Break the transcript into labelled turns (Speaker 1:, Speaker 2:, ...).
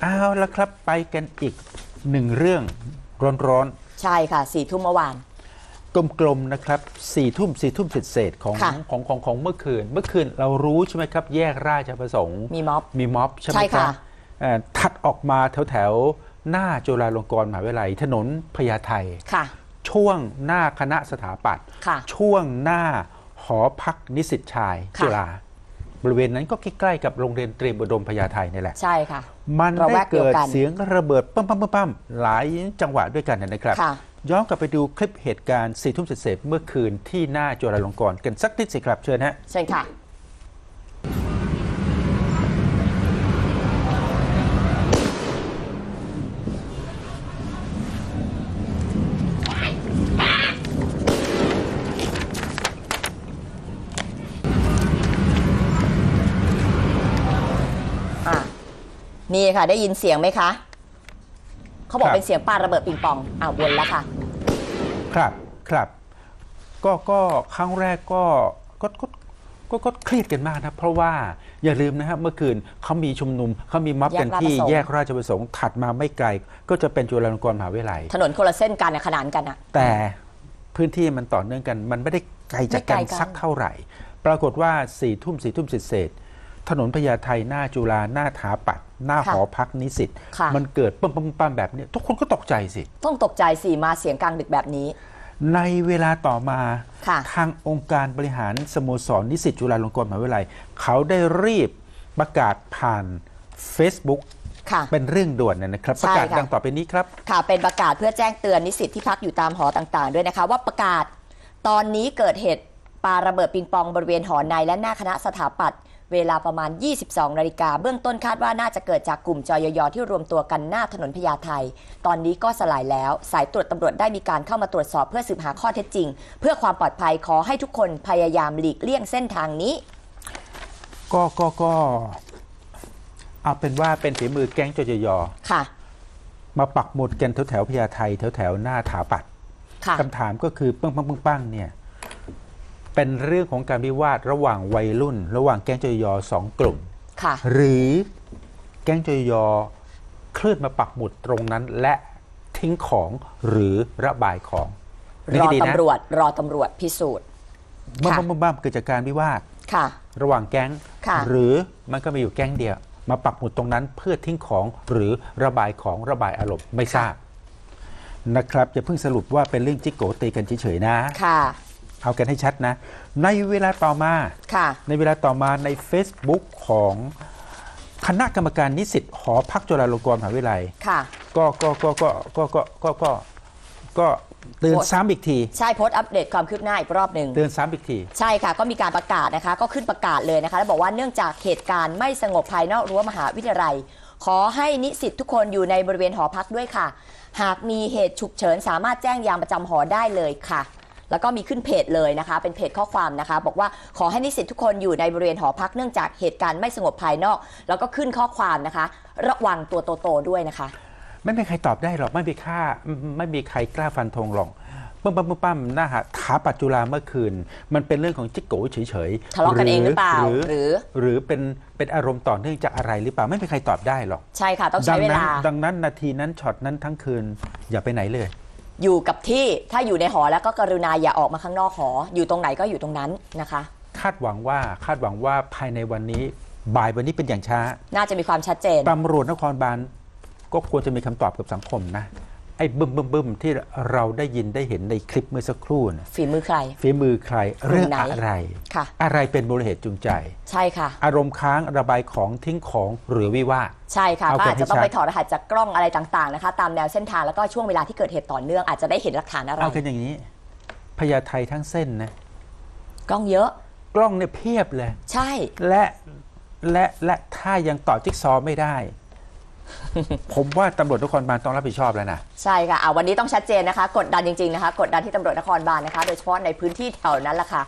Speaker 1: เอาละครับไปกันอีกหนึ่งเรื่องร้อน
Speaker 2: ใช่ค่ะสี่ทุ่มเมื่อวาน
Speaker 1: ๆกลมๆนะครับสี่ทุ่มสี่ทุ่มเศษๆของ
Speaker 2: ค่ะ
Speaker 1: ของของของเมื่อคืน เมื่อคืนเรารู้ใช่ไหมครับ แยกราชประสงค์
Speaker 2: มีม็อบ
Speaker 1: มีม็อบใช่ไหม
Speaker 2: ใช่
Speaker 1: ครั
Speaker 2: ค่ะ
Speaker 1: บเอ่อถัดออกมาแถวแถวๆหน้าจุฬาลงกรณ์มหาวิทยาลัย ถนนพญาไท
Speaker 2: ค่ะ
Speaker 1: ช่วงหน้าคณะสถาปัตย์
Speaker 2: ค่ะ
Speaker 1: ช่วงหน้าหอพักนิสิตชาย
Speaker 2: ค่ะ
Speaker 1: จุฬา บริเวณนั้นก็ใกล้ๆกับโรงเรียนเตรียมอุดมพญาไทนี่แหละ
Speaker 2: ใช่ค่ะ
Speaker 1: มัน
Speaker 2: ระแว
Speaker 1: ได้
Speaker 2: กเดียว
Speaker 1: เกิด
Speaker 2: กัน
Speaker 1: เสียงระเบิดปั้มปั้มปั้มปั้มหลายจังหวะด้วยกันนะครับ
Speaker 2: ค่ะ
Speaker 1: ย้อนกลับไปดูคลิปเหตุการณ์สี่ทุ่มเศษๆเมื่อคืนที่หน้าจุฬาลงกรณ์กันสักนิดสิครับเชิญฮะ
Speaker 2: เชิญค่ะอะ นี่ค่ะ ได้ยินเสียงไหมคะ เขาบอก
Speaker 1: ครับ
Speaker 2: เป็นเสียงปาระเบิดปิงปองอ่าวนแล้วค่ะ
Speaker 1: ครับครับก็ก็ครั้งแรกก็ก็ก็ก็ก็เครียดกันมากนะ เพราะว่าอย่าลืมนะครับเมื่อคืนเขามีชุมนุมเขามีม็อบกัน
Speaker 2: แยกราช
Speaker 1: ที่
Speaker 2: ประสงค์
Speaker 1: แยกราชประสงค์ถัดมาไม่ไกล ก็จะเป็นจุฬาลงกรณ์มหาวิทยาลัย
Speaker 2: ถนนคนละเส้นกันนะขนานกันอะ
Speaker 1: แต่พื้นที่มันต่อเนื่องกัน มันไม่ได้ไกลจากกัน
Speaker 2: ไม่ไกลกัน
Speaker 1: สักเท่าไหร่ ปรากฏว่าสี่ทุ่มสี่ทุ่มเศษๆ ถนนพญาไทหน้าจุฬาหน้าถาปัด หน้าหอพักนิสิต
Speaker 2: ค่ะ
Speaker 1: มันเกิดปั๊มปั๊มปั๊มแบบนี้ทุกคนก็ตกใจสิ
Speaker 2: ต้องตกใจสิมาเสียงกลางดึกแบบนี้
Speaker 1: ในเวลาต่อมา
Speaker 2: ค่ะ
Speaker 1: ทางองค์การบริหารสโมสรนิสิตจุฬาลงกรณ์มหาวิทยาลัย เขาได้รีบประกาศผ่าน Facebook
Speaker 2: ค่ะ
Speaker 1: เป็นเรื่องด่วนนะครับ
Speaker 2: ใช่
Speaker 1: ประกาศ
Speaker 2: ค่ะ
Speaker 1: ดังต่อไปนี้ครับ
Speaker 2: ค่ะเป็นประกาศเพื่อแจ้งเตือนนิสิตที่พักอยู่ตามหอต่างๆ ด้วยนะคะ ว่าประกาศตอนนี้เกิดเหตุปาระเบิดปิงปองบริเวณหอในและหน้าคณะสถาปัตย์ เวลาประมาณ 22 นาฬิกาเบื้องต้นคาดว่าน่าจะเกิดจากกลุ่มจอยยที่รวมตัวกันหน้าถนนพญาไทตอนนี้ก็สลายแล้ว สายตรวจตำรวจได้มีการเข้ามาตรวจสอบเพื่อสืบหาข้อเท็จจริง เพื่อความปลอดภัยขอให้ทุกคนพยายามหลีกเลี่ยงเส้นทางนี้
Speaker 1: ก็ก็ก็เอาเป็นว่าเป็นฝีมือแก๊งจยย
Speaker 2: ค่ะ
Speaker 1: มาปักหมุดกันแถวแถวๆพญาไทแถวแถวๆหน้าถาปัด
Speaker 2: ค่ะ
Speaker 1: คำถามก็คือปังปังปังปังเนี่ย เป็นเรื่องของการวิวาทระหว่างวัยรุ่น ระหว่างแก๊งจยยสองกลุ่ม
Speaker 2: ค่ะ
Speaker 1: หรือแก๊งจยยเคลื่อนมาปักหมุดตรงนั้น และทิ้งของหรือระบายของ
Speaker 2: ร
Speaker 1: นี่
Speaker 2: อ
Speaker 1: ก็ดีนะ
Speaker 2: ตำรวจ รอตำรวจพิสูจน์
Speaker 1: บ้า
Speaker 2: ค่ะ
Speaker 1: มบ้ามบ้ามเกิดจากการวิวาท
Speaker 2: ค่ะ
Speaker 1: ระหว่างแก๊ง
Speaker 2: ค่ะ
Speaker 1: หรือมันก็มีอยู่แก๊งเดียว มาปักหมุดตรงนั้นเพื่อทิ้งของหรือระบายของระบายอารมณ์ไม่ทราบนะครับอย่าเพิ่งสรุปว่าเป็นเรื่องจิกโกตีกันเฉยๆนะ
Speaker 2: ค่ะ
Speaker 1: เอากันให้ชัดนะ ในเวลาต่อมา
Speaker 2: ค่ะ
Speaker 1: ในเวลาต่อมาใน Facebook ของคณะกรรมการนิสิตหอพักจุฬาลงกรณ์มหาวิทยาลัย
Speaker 2: ค่ะ
Speaker 1: ก็ก็ก็ก็ก็ก็ก็ก็ก็เตือน
Speaker 2: โพสต์
Speaker 1: ซ้ำอีกที
Speaker 2: ใช่โพสต์อัปเดตความคืบหน้าอีกรอบหนึ่ง
Speaker 1: เตือนซ้ำอีกที
Speaker 2: ใช่ค่ะก็มีการประกาศนะคะ ก็ขึ้นประกาศเลยนะคะ แล้วบอกว่าเนื่องจากเหตุการณ์ไม่สงบภายนอกรั้วมหาวิทยาลัย ขอให้นิสิตทุกคนอยู่ในบริเวณหอพักด้วยค่ะ หากมีเหตุฉุกเฉินสามารถแจ้งยามประจำหอได้เลยค่ะ แล้วก็มีขึ้นเพจเลยนะคะ เป็นเพจข้อความนะคะ บอกว่าขอให้นิสิตทุกคนอยู่ในบริเวณหอพักเนื่องจากเหตุการณ์ไม่สงบภายนอก แล้วก็ขึ้นข้อความนะคะ ระวังตัวโตๆด้วยนะคะ
Speaker 1: ไม่มีใครตอบได้หรอกไม่มีค่าไม่ไม่มีใครกล้าฟันธงหรอกปั้มปั้มปั้มปั้มหน้าหาถาปัจจุฬาเมื่อคืน มันเป็นเรื่องของจิกโกเฉยๆ
Speaker 2: ทะเลาะกันเองหรือเปล่า
Speaker 1: หรือ
Speaker 2: หรือ
Speaker 1: หรือเป็นเป็นอารมณ์ต่อเนื่องจากอะไรหรือเปล่าไม่มีใครตอบได้หรอก
Speaker 2: ใช่ค่ะ ต้อง
Speaker 1: ดั
Speaker 2: ใช้เว
Speaker 1: นั้น
Speaker 2: ลา
Speaker 1: ดังนั้นนาทีนั้นช็อตนั้นทั้งคืนอย่าไปไหนเลย
Speaker 2: อยู่กับที่ถ้าอยู่ในหอแล้วก็กรุณาอย่าออกมาข้างนอกหอ อยู่ตรงไหนก็อยู่ตรงนั้นนะคะ
Speaker 1: คาดหวังว่าคาดหวังว่าภายในวันนี้บ่ายวันนี้เป็นอย่างช้า
Speaker 2: น่าจะมีความชัดเจน
Speaker 1: ตำรวจนครบาลก็ควรจะมีคำตอบกับสังคมนะ ไอ้บึ้มบึ้มบึ้มที่เราได้ยินได้เห็นในคลิปเมื่อสักครู่นะ
Speaker 2: ฝีมือใคร
Speaker 1: ฝีมือใครเรื่อง
Speaker 2: ไหน
Speaker 1: อะไร
Speaker 2: ค่ะ
Speaker 1: อะไรเป็นมูลเหตุจูงใจ
Speaker 2: ใช่ค่ะ
Speaker 1: อารมณ์ค้างระบายของทิ้งของหรือวิวาท
Speaker 2: ใช่ค่ะ
Speaker 1: เอา
Speaker 2: ก็
Speaker 1: เก็บ
Speaker 2: อาจจะต้อง
Speaker 1: ให้ชัด
Speaker 2: ไปถอดรหัสจากกล้องอะไรต่างๆนะคะ ตามแนวเส้นทางแล้วก็ช่วงเวลาที่เกิดเหตุต่อเนื่องอาจจะได้เห็นหลักฐานอะไร
Speaker 1: เอากันอย่างนี้พญาไททั้งเส้นนะ
Speaker 2: กล้องเยอะ
Speaker 1: กล้องเนี่ยเพียบเลย
Speaker 2: ใช่
Speaker 1: และและและถ้ายังต่อจิ๊กซอว์ไม่ได้ ผมว่าตำรวจนครบาลต้องรับผิดชอบแล้วนะ
Speaker 2: ใช่ค่ะอะวันนี้ต้องชัดเจนนะคะ กดดันจริงๆนะคะ กดดันที่ตำรวจนครบาลนะคะ โดยเฉพาะในพื้นที่แถวนั้นล่ะค่ะ